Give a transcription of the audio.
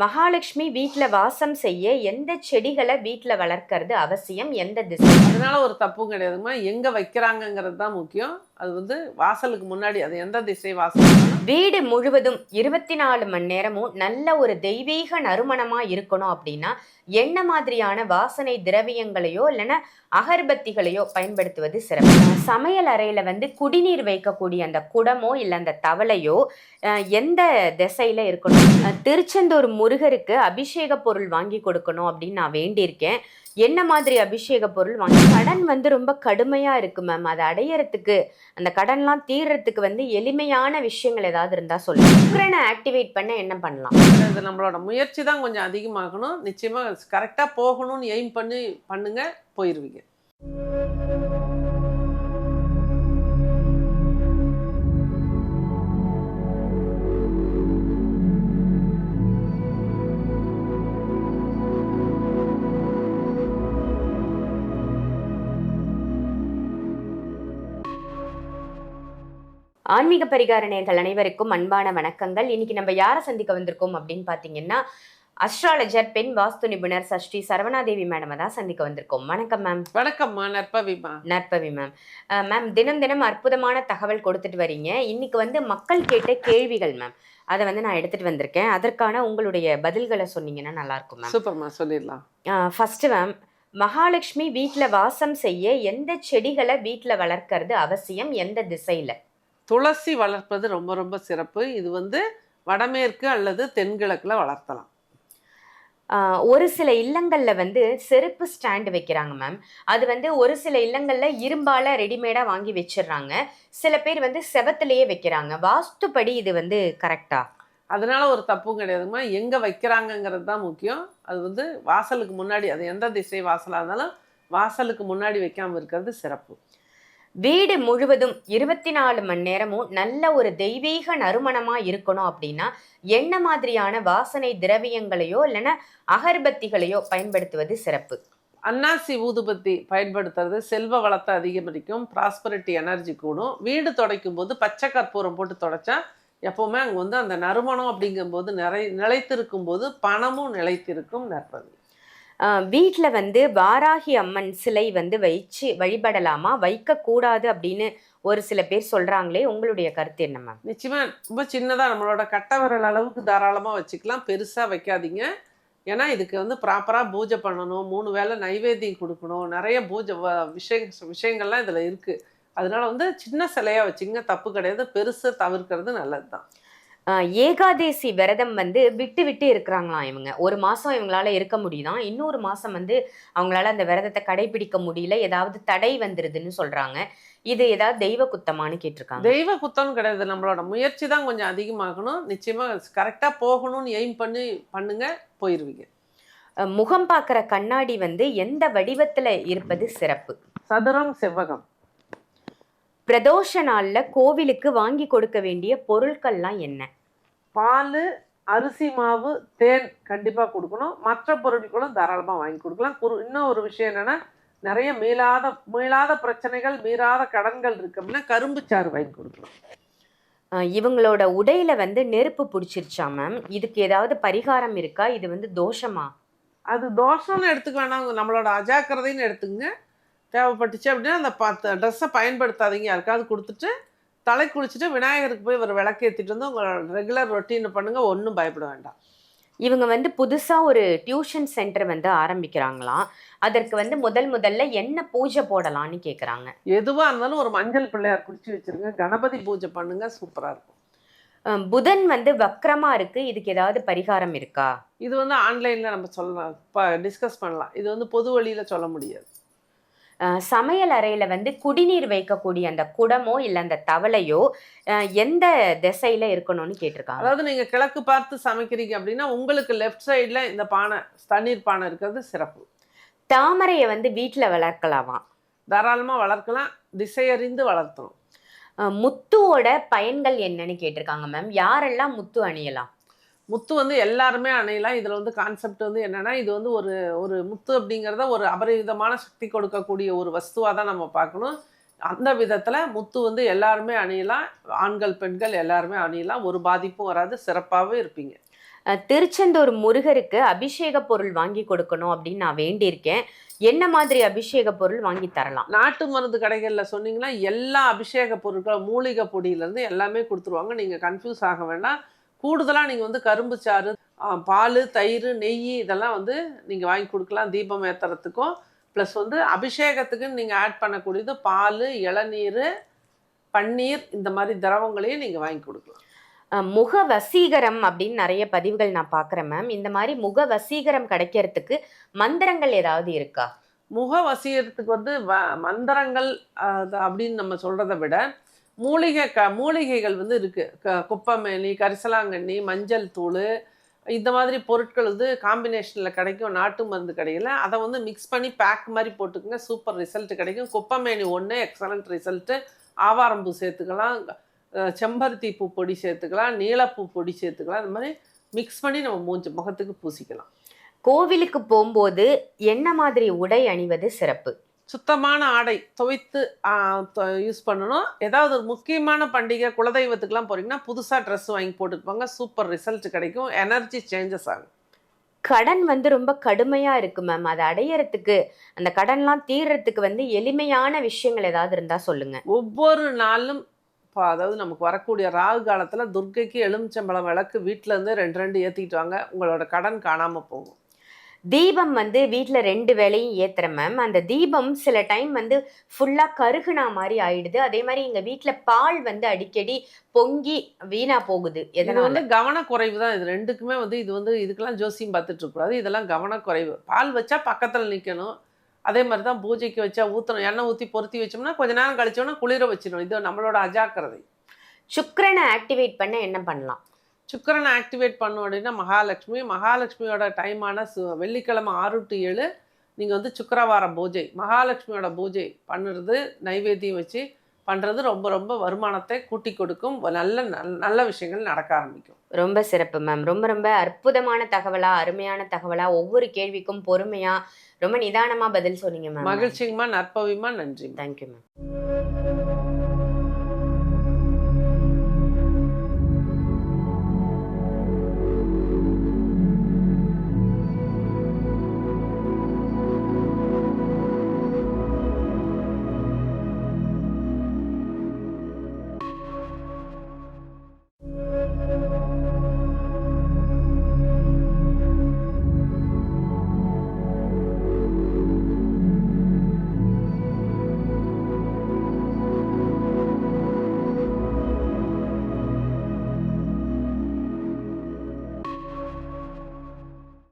மகாலட்சுமி வீட்டில் வாசம் செய்ய எந்த செடிகளை வீட்டில் வளர்க்கறது அவசியம்? எந்த திசை? அதனால ஒரு தப்பும் கிடையாதுமா எங்கே வைக்கிறாங்கங்கிறது தான் முக்கியம். அது வந்து வாசலுக்கு முன்னாடி அது எந்த திசை வாசல்? வீடு முழுவதும் இருபத்தி நாலு மணி நேரமும் நல்ல ஒரு தெய்வீக நறுமணமா இருக்கணும் அப்படின்னா என்ன மாதிரியான வாசனை திரவியங்களையோ இல்லைன்னா அகர்பத்திகளையோ பயன்படுத்துவது சிறப்பு. சமையல் அறையில வந்து குடிநீர் வைக்கக்கூடிய அந்த குடமோ இல்லை அந்த தவளையோ எந்த திசையில இருக்கணும்? திருச்செந்தூர் முருகருக்கு அபிஷேக பொருள் வாங்கி கொடுக்கணும் அப்படின்னு நான் வேண்டியிருக்கேன். என்ன மாதிரி அபிஷேக பொருள் வாங்கி கடன் வந்து ரொம்ப கடுமையாக இருக்குது மேம் அதை அடையிறதுக்கு அந்த கடன்லாம் தீர்றதுக்கு வந்து எளிமையான விஷயங்கள் ஏதாவது இருந்தால் சொல்லுங்க. சுக்கரனை ஆக்டிவேட் பண்ண என்ன பண்ணலாம்? இது நம்மளோட முயற்சி தான் கொஞ்சம் அதிகமாகணும். நிச்சயமாக கரெக்டாக போகணும்னு எய்ம் பண்ணி பண்ணுங்க போயிடுவீங்க ஆன்மீக பரிகார நேர்கள் அனைவருக்கும் அன்பான வணக்கங்கள். இன்னைக்கு நம்ம யாரை சந்திக்க வந்திருக்கோம் அப்படின்னு பாத்தீங்கன்னா அஸ்ட்ராலஜர் பெண் வாஸ்து நிபுணர் சஷ்டி சரவணாதேவி மேடம் தான் சந்திக்க வந்திருக்கோம். வணக்கம் மேம் வணக்கம்மா நற்பவிமா நற்பவி மேம் மேம் தினம் தினம் அற்புதமான தகவல் கொடுத்துட்டு வரீங்க. இன்னைக்கு வந்து மக்கள் கேட்ட கேள்விகள் மேம் அதை வந்து நான் எடுத்துட்டு வந்திருக்கேன். அதற்கான உங்களுடைய பதில்களை சொன்னீங்கன்னா நல்லா இருக்கும் மேம் சூப்பர்மா சொல்லிடலாம். ஃபர்ஸ்ட் மேம் மகாலட்சுமி வீட்டில் வாசம் செய்ய எந்த செடிகளை வீட்டில் வளர்க்கறது அவசியம்? எந்த திசையில? துளசி வளர்ப்பது ரொம்ப ரொம்ப சிறப்பு. இது வந்து வடமேற்கு அல்லது தென்கிழக்குல வளர்த்தலாம். ஒரு சில இல்லங்கள்ல வந்து செருப்பு ஸ்டாண்ட் வைக்கிறாங்க மேம் அது வந்து ஒரு சில இல்லங்கள்ல இரும்பால ரெடிமேடா வாங்கி வச்சிடுறாங்க சில பேர் வந்து செவத்துலயே வைக்கிறாங்க. வாஸ்துப்படி இது வந்து கரெக்டா? அதனால ஒரு தப்பும் கிடையாதுமா எங்க வைக்கிறாங்கங்கிறது தான் முக்கியம். அது வந்து வாசலுக்கு முன்னாடி அது எந்த திசை வாசலாக இருந்தாலும் வாசலுக்கு முன்னாடி வைக்காம இருக்கிறது சிறப்பு. வீடு முழுவதும் இருபத்தி நாலு மணி நேரமும் நல்ல ஒரு தெய்வீக நறுமணமா இருக்கணும் அப்படின்னா என்ன மாதிரியான வாசனை திரவியங்களையோ இல்லைன்னா அகர்பத்திகளையோ பயன்படுத்துவது சிறப்பு. அன்னாசி ஊதுபத்தி பயன்படுத்துறது செல்வ வளத்தை அதிகரிக்கும் ப்ராஸ்பரிட்டி எனர்ஜி கூடும். வீடு துடைக்கும் போது பச்சை கற்பூரம் போட்டு துடைச்சா எப்போவுமே அங்கே வந்து அந்த நறுமணம் அப்படிங்கும்போது நிறை நிலைத்திருக்கும் போது பணமும் நிலைத்திருக்கும் நற்பது வீட்டில் வந்து வாராகி அம்மன் சிலை வந்து வைச்சு வழிபடலாமா? வைக்கக்கூடாது அப்படின்னு ஒரு சில பேர் சொல்கிறாங்களே உங்களுடைய கருத்து என்ன மேம்? நிச்சயமா ரொம்ப சின்னதாக நம்மளோட கட்டவரல் அளவுக்கு தாராளமாக வச்சுக்கலாம். பெருசாக வைக்காதீங்க. ஏன்னா இதுக்கு வந்து ப்ராப்பராக பூஜை பண்ணணும். மூணு வேளை நைவேத்தியம் கொடுக்கணும். நிறைய பூஜை வ- விஷய விஷயங்கள்லாம் இதில் இருக்குது அதனால வந்து சின்ன சிலையாக வச்சுங்க தப்பு கிடையாது. பெருசாக தவிர்க்கிறது நல்லது தான் ஏகாதேசி விரதம் வந்து விட்டு விட்டு இருக்கிறாங்களாம் இவங்க. ஒரு மாசம் இவங்களால இருக்க முடியுதாம் இன்னொரு மாசம் வந்து அவங்களால அந்த விரதத்தை கடைபிடிக்க முடியல. ஏதாவது தடை வந்துருதுன்னு சொல்றாங்க. இது ஏதாவது தெய்வ குத்தமான்னு கேட்டிருக்காங்க. தெய்வ குத்தம்னு கிடையாது. நம்மளோட முயற்சி தான் கொஞ்சம் அதிகமாகணும். நிச்சயமாக கரெக்டாக போகணும்னு எய்ம் பண்ணி பண்ணுங்க போயிருவீங்க. ஆஹ் முகம் பார்க்குற கண்ணாடி வந்து எந்த வடிவத்துல இருப்பது சிறப்பு? சதுரம் செவ்வகம். பிரதோஷ நாள்ல கோவிலுக்கு வாங்கி கொடுக்க வேண்டிய பொருட்கள்லாம் என்ன? பால் அரிசி மாவு தேன் கண்டிப்பாக கொடுக்கணும். மற்ற பொருட்களும் தாராளமாக வாங்கி கொடுக்கலாம். குரு இன்னும் ஒரு விஷயம் என்னென்னா நிறைய மீளாத மீளாத பிரச்சனைகள் மீறாத கடன்கள் இருக்கு அப்படின்னா கரும்பு சாறு வாங்கி கொடுக்கலாம். ஆஹ் இவங்களோட உடையில வந்து நெருப்பு பிடிச்சிருச்சா மேம் இதுக்கு ஏதாவது பரிகாரம் இருக்கா? இது வந்து தோஷமா? அது தோஷம்னு எடுத்துக்க வேணாம். நம்மளோட அஜாக்கிரதைன்னு எடுத்துங்க தேவைப்பட்டுச்சு அப்படின்னா அந்த பத்து ட்ரெஸ்ஸை பயன்படுத்தாதீங்க. யாருக்காவது கொடுத்துட்டு தலை குளிச்சுட்டு விநாயகருக்கு போய் ஒரு விளக்கேற்றிட்டு வந்து உங்களோட ரெகுலர் ரொட்டீனை பண்ணுங்கள் ஒன்றும் பயப்பட வேண்டாம். இவங்க வந்து புதுசா ஒரு டியூஷன் சென்டர் வந்து ஆரம்பிக்கிறாங்களாம். அதற்கு வந்து முதல் முதல்ல என்ன பூஜை போடலாம்னு கேக்குறாங்க. எதுவாக இருந்தாலும் ஒரு மஞ்சள் பிள்ளையார் குடிச்சு வச்சிருங்க. கணபதி பூஜை பண்ணுங்க. சூப்பராக இருக்கும். புதன் வந்து வக்ரமா இருக்கு. இதுக்கு ஏதாவது பரிகாரம் இருக்கா? இது வந்து ஆன்லைனில் நம்ம சொல்லலாம். டிஸ்கஸ் பண்ணலாம். இது வந்து பொது வழியில் சொல்ல முடியாது. சமையல் அறையில வந்து குடிநீர் வைக்கக்கூடிய அந்த குடமோ இல்ல அந்த தவளையோ எந்த திசையில இருக்கணும்னு கேட்டிருக்காங்க? அதாவது நீங்கள் கிழக்கு பார்த்து சமைக்கிறீங்க அப்படின்னா உங்களுக்கு லெஃப்ட் சைடில் இந்த பானை தண்ணீர் பானை இருக்கிறது சிறப்பு. தாமரையை வந்து வீட்டுல வளர்க்கலாமா? தாராளமாக வளர்க்கலாம். திசையறிந்து வளர்த்தணும். முத்துவோட பயன்கள் என்னன்னு கேட்டிருக்காங்க மேம் யாரெல்லாம் முத்து அணியலாம்? முத்து வந்து எல்லாருமே அணையலாம். இதில் வந்து கான்செப்ட் வந்து என்னன்னா இது வந்து ஒரு ஒரு முத்து அப்படிங்கிறத ஒரு அபரிவிதமான சக்தி கொடுக்கக்கூடிய ஒரு வஸ்துவாக தான் நம்ம பார்க்கணும். அந்த விதத்தில் முத்து வந்து எல்லாருமே அணியலாம். ஆண்கள் பெண்கள் எல்லாருமே அணியலாம். ஒரு பாதிப்பும் வராது. சிறப்பாகவே இருப்பீங்க. திருச்செந்தூர் முருகருக்கு அபிஷேக பொருள் வாங்கி கொடுக்கணும் அப்படின்னு நான் வேண்டியிருக்கேன். என்ன மாதிரி அபிஷேக பொருள் வாங்கி தரலாம்? நாட்டு மருந்து கடைகளில் சொன்னீங்கன்னா எல்லா அபிஷேக பொருட்களும் மூலிகை பொடியிலேருந்து எல்லாமே கொடுத்துருவாங்க. நீங்கள் கன்ஃபியூஸ் ஆக வேண்டாம். கூடுதலாக நீங்கள் வந்து கரும்பு சாறு பால் தயிர் நெய் இதெல்லாம் வந்து நீங்கள் வாங்கி கொடுக்கலாம் தீபம் ஏற்றுறதுக்கும் ப்ளஸ் வந்து அபிஷேகத்துக்கு நீங்கள் ஆட் பண்ணக்கூடியது பால் இளநீர் பன்னீர் இந்த மாதிரி திரவங்களையும் நீங்கள் வாங்கி கொடுக்கலாம். முக வசீகரம் அப்படின்னு நிறைய பதிவுகள் நான் பார்க்குறேன் மேம் இந்த மாதிரி முக வசீகரம் கிடைக்கிறதுக்கு மந்திரங்கள் ஏதாவது இருக்கா? முக வசியத்துக்கு வந்து வ மந்திரங்கள் அப்படின்னு நம்ம சொல்கிறத விட மூலிகை க மூலிகைகள் வந்து இருக்குது க குப்பமேனி கரிசலாங்கண்ணி மஞ்சள் தூள் இந்த மாதிரி பொருட்கள் வந்து காம்பினேஷனில் கிடைக்கும் நாட்டு மருந்து கடையில். அதை வந்து மிக்ஸ் பண்ணி பேக் மாதிரி போட்டுக்கோங்க. சூப்பர் ரிசல்ட் கிடைக்கும். குப்பமேனி ஒன்று எக்ஸலண்ட் ரிசல்ட்டு ஆவாரம்பூ சேர்த்துக்கலாம். செம்பருத்தி பூ பொடி சேர்த்துக்கலாம். நீலப்பூ பொடி சேர்த்துக்கலாம். இந்த மாதிரி மிக்ஸ் பண்ணி நம்ம மூஞ்சி முகத்துக்கு பூசிக்கலாம். கோவிலுக்கு போகும்போது என்ன மாதிரி உடை அணிவது சிறப்பு? சுத்தமான ஆடை துவைத்து யூஸ் பண்ணணும். ஏதாவது ஒரு முக்கியமான பண்டிகை குலதெய்வத்துக்குலாம் போறீங்கன்னா புதுசாக ட்ரெஸ் வாங்கி போட்டுட்டு போங்க சூப்பர் ரிசல்ட் கிடைக்கும். எனர்ஜி சேஞ்சஸ் ஆகும். கடன் வந்து ரொம்ப கடுமையா இருக்கு மேம் அதை அடையறதுக்கு அந்த கடன்லாம் தீர்றதுக்கு வந்து எளிமையான விஷயங்கள் ஏதாவது இருந்தா சொல்லுங்க. ஒவ்வொரு நாளும் இப்போ அதாவது நமக்கு வரக்கூடிய ராகு காலத்தில் துர்க்கைக்கு எலுமிச்சம்பழம் விளக்கு வீட்டில் இருந்து ரெண்டு ரெண்டு ஏற்றிக்கிட்டு வாங்க. உங்களோட கடன் காணாமல் போகும். தீபம் வந்து வீட்ல ரெண்டு வேளையும் ஏத்துறேன் மேம் அந்த தீபம் சில டைம் வந்து ஃபுல்லா கருகுனா மாதிரி ஆயிடுது. அதே மாதிரி எங்க வீட்ல பால் வந்து அடிக்கடி பொங்கி வீணா போகுது இது வந்து கவனக்குறைவு தான். இது ரெண்டுக்குமே வந்து இது வந்து இதுக்கெல்லாம் ஜோசியம் பார்த்துட்டு இருக்கக்கூடாது இதெல்லாம் கவனக்குறைவு. பால் வச்சா பக்கத்தில் நிற்கணும் அதே மாதிரி தான் பூஜைக்கு வச்சா ஊற்றணும் எண்ணெய் ஊற்றி பொருத்தி வச்சோம்னா கொஞ்ச நேரம் கழிச்சோம்னா குளிர வச்சிடணும். இது நம்மளோட அஜாக்கிரதை. சுக்கிரனை ஆக்டிவேட் பண்ண என்ன பண்ணலாம்? சுக்கிரனை ஆக்டிவேட் பண்ணோம் அப்படின்னா மகாலட்சுமி. மகாலட்சுமியோட டைமான சு வெள்ளிக்கிழமை ஆறு டு ஏழு நீங்கள் வந்து சுக்கிரவார பூஜை மகாலட்சுமியோட பூஜை பண்ணுறது நைவேத்தியம் வச்சு பண்ணுறது ரொம்ப ரொம்ப வருமானத்தை கூட்டி கொடுக்கும். நல்ல நல்ல- விஷயங்கள் நடக்க ஆரம்பிக்கும். ரொம்ப சிறப்பு மேம் ரொம்ப ரொம்ப அற்புதமான தகவலா அருமையான தகவலா ஒவ்வொரு கேள்விக்கும் பொறுமையா ரொம்ப நிதானமா பதில் சொன்னீங்க மேம் மகிழ்ச்சிங்கம்மா நற்பவிமா நன்றிம்மா. Thank you ma'am